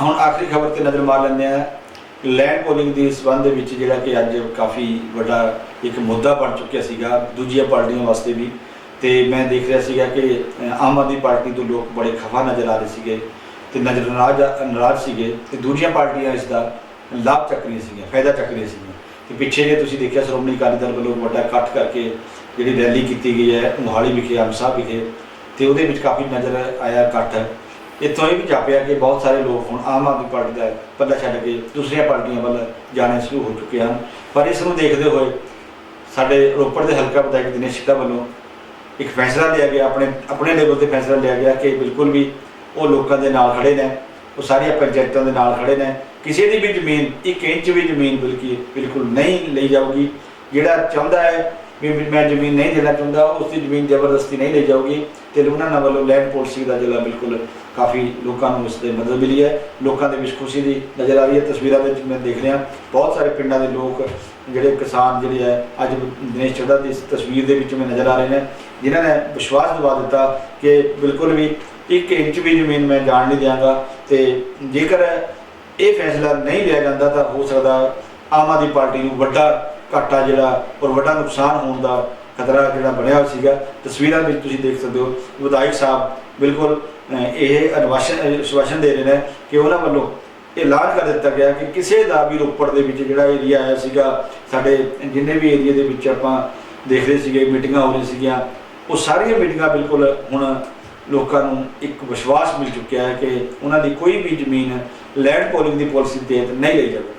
ਹੁਣ ਆਖਰੀ ਖਬਰ ਤੇ ਨਜ਼ਰ ਮਾਰ ਲੈਂਦੇ ਆ ਲੈਂਡ ਪੋਲਿੰਗ ਦੇ ਸਬੰਧ ਦੇ ਵਿੱਚ ਜਿਹੜਾ ਕਿ ਅੱਜ ਕਾਫੀ ਵੱਡਾ ਇੱਕ ਮੁੱਦਾ ਬਣ ਚੁੱਕਿਆ ਸੀਗਾ, ਦੂਜੀਆਂ ਪਾਰਟੀਆਂ ਵਾਸਤੇ ਵੀ। ਤੇ ਮੈਂ ਦੇਖ ਰਿਹਾ ਸੀਗਾ ਕਿ ਆਮ ਆਦਮੀ ਪਾਰਟੀ ਤੋਂ ਲੋਕ ਬੜੇ ਖਫਾ ਨਜ਼ਰ ਆ ਰਹੇ ਸੀਗੇ ਤੇ ਨਜ਼ਰ ਨਾਰਾਜ਼ ਨਾਰਾਜ਼ ਸੀਗੇ ਤੇ ਦੂਜੀਆਂ ਪਾਰਟੀਆਂ ਇਸ ਦਾ ਲਾਭ ਚੱਕ ਰਹੀਆਂ ਸੀਗੀਆਂ, ਫਾਇਦਾ ਚੱਕ ਰਹੀਆਂ ਸੀਗੀਆਂ। ਤੇ ਪਿੱਛੇ ਜੇ ਤੁਸੀਂ ਦੇਖਿਆ, ਸ਼੍ਰੋਮਣੀ ਅਕਾਲੀ ਦਲ ਵੱਲੋਂ ਵੱਡਾ ਇਕੱਠ ਕਰਕੇ ਜਿਹੜੀ ਰੈਲੀ ਕੀਤੀ ਗਈ ਹੈ, ਮੋਹਾਲੀ ਵਿਖੇ, ਅੰਮ੍ਰਿਤਸਰ ਵਿਖੇ, ਤੇ ਉਹਦੇ ਵਿੱਚ ਕਾਫੀ ਨਜ਼ਰ ਆਇਆ ਇਕੱਠ। ਇੱਥੋਂ ਇਹ ਵੀ ਜਾਪਿਆ ਕਿ ਬਹੁਤ ਸਾਰੇ ਲੋਕ ਹੁਣ ਆਮ ਆਦਮੀ ਪਾਰਟੀ ਦਾ ਪੱਲਾ ਛੱਡ ਕੇ ਦੂਸਰੀਆਂ ਪਾਰਟੀਆਂ ਵੱਲ ਜਾਣੇ ਸ਼ੁਰੂ ਹੋ ਚੁੱਕੇ ਹਨ। ਪਰ ਇਸ ਨੂੰ ਦੇਖਦੇ ਹੋਏ ਸਾਡੇ ਰੋਪੜ ਦੇ ਹਲਕਾ ਵਿਧਾਇਕ ਦਿਨੇਸ਼ ਸਿੱਧਾ ਵੱਲੋਂ ਇੱਕ ਫੈਸਲਾ ਲਿਆ ਗਿਆ, ਆਪਣੇ ਆਪਣੇ ਲੈਵਲ ਤੇ ਫੈਸਲਾ ਲਿਆ ਗਿਆ ਕਿ ਬਿਲਕੁਲ ਵੀ ਉਹ ਲੋਕਾਂ ਦੇ ਨਾਲ ਖੜੇ ਨੇ, ਉਹ ਸਾਰੀਆਂ ਪੰਚਾਇਤਾਂ ਦੇ ਨਾਲ ਖੜੇ ਨੇ। ਕਿਸੇ ਦੀ ਵੀ ਜ਼ਮੀਨ, ਇੱਕ ਇੰਚ ਵੀ ਜ਼ਮੀਨ ਬਲਕਿ ਬਿਲਕੁਲ ਨਹੀਂ ਲਈ ਜਾਊਗੀ। ਜਿਹੜਾ ਚਾਹੁੰਦਾ ਹੈ ਵੀ ਮੈਂ ਜ਼ਮੀਨ ਨਹੀਂ ਦੇਣਾ ਚਾਹੁੰਦਾ, ਉਸ ਦੀ ਜ਼ਮੀਨ ਜ਼ਬਰਦਸਤੀ ਨਹੀਂ ਲਈ ਜਾਊਗੀ। ਤੇ ਲੁਧਿਆਣਾ ਵੱਲੋਂ ਲੈਂਡ ਪਾਲਿਸੀ ਦਾ ਜਿਹੜਾ ਬਿਲਕੁਲ ਕਾਫੀ ਲੋਕਾਂ ਨੂੰ ਇਸ ਦੇ ਮਦਦ ਮਿਲੀ ਹੈ। ਲੋਕਾਂ ਦੇ ਵਿੱਚ ਖੁਸ਼ੀ ਦੀ ਨਜ਼ਰ ਆ ਰਹੀ ਹੈ। ਤਸਵੀਰਾਂ ਵਿੱਚ ਮੈਂ ਦੇਖ ਰਿਹਾ, ਬਹੁਤ ਸਾਰੇ ਪਿੰਡਾਂ ਦੇ ਲੋਕ ਜਿਹੜੇ ਕਿਸਾਨ ਜਿਹੜੇ ਹੈ, ਅੱਜ ਦਿਨੇਸ਼ ਚੱਡਾ ਦੀ ਇਸ ਤਸਵੀਰ ਦੇ ਵਿੱਚ ਮੈਂ ਨਜ਼ਰ ਆ ਰਹੇ ਨੇ, ਜਿਨ੍ਹਾਂ ਨੇ ਵਿਸ਼ਵਾਸ ਦਿਵਾ ਦਿੱਤਾ ਕਿ ਬਿਲਕੁਲ ਵੀ ਇੱਕ ਇੰਚ ਵੀ ਜ਼ਮੀਨ ਮੈਂ ਜਾਣ ਨਹੀਂ ਦਿਆਂਗਾ। ਤੇ ਜੇਕਰ ਇਹ ਫੈਸਲਾ ਨਹੀਂ ਲਿਆ ਜਾਂਦਾ ਤਾਂ ਹੋ ਸਕਦਾ ਆਮ ਆਦਮੀ ਪਾਰਟੀ ਨੂੰ ਵੱਡਾ ਘਾਟਾ ਜਿਹੜਾ ਔਰ ਵੱਡਾ ਨੁਕਸਾਨ ਹੋਣ ਦਾ ਖਤਰਾ ਜਿਹੜਾ ਬਣਿਆ ਹੋਇਆ ਸੀਗਾ। ਤਸਵੀਰਾਂ ਵਿੱਚ ਤੁਸੀਂ ਦੇਖ ਸਕਦੇ ਹੋ ਵਿਧਾਇਕ ਸਾਹਿਬ ਬਿਲਕੁਲ ਇਹ ਅਨਵਾਸ਼ਨ ਵਿਸ਼ਵਾਸਨ ਦੇ ਰਹੇ ਨੇ ਕਿ ਉਹਨਾਂ ਵੱਲੋਂ ਐਲਾਨ ਕਰ ਦਿੱਤਾ ਗਿਆ ਕਿ ਕਿਸੇ ਦਾ ਵੀ ਰੋਪੜ ਦੇ ਵਿੱਚ ਜਿਹੜਾ ਏਰੀਆ ਆਇਆ ਸੀਗਾ, ਸਾਡੇ ਜਿੰਨੇ ਵੀ ਏਰੀਆ ਦੇ ਵਿੱਚ ਆਪਾਂ ਦੇਖ ਰਹੇ ਸੀਗੇ, ਮੀਟਿੰਗਾਂ ਹੋ ਰਹੀਆਂ ਸੀਗੀਆਂ, ਉਹ ਸਾਰੀਆਂ ਮੀਟਿੰਗਾਂ ਬਿਲਕੁਲ ਹੁਣ ਲੋਕਾਂ ਨੂੰ ਇੱਕ ਵਿਸ਼ਵਾਸ ਮਿਲ ਚੁੱਕਿਆ ਹੈ ਕਿ ਉਹਨਾਂ ਦੀ ਕੋਈ ਵੀ ਜ਼ਮੀਨ ਲੈਂਡ ਪੋਲਿੰਗ ਦੀ ਪਾਲਿਸੀ ਤਹਿਤ ਨਹੀਂ ਲਈ ਜਾਵੇਗੀ।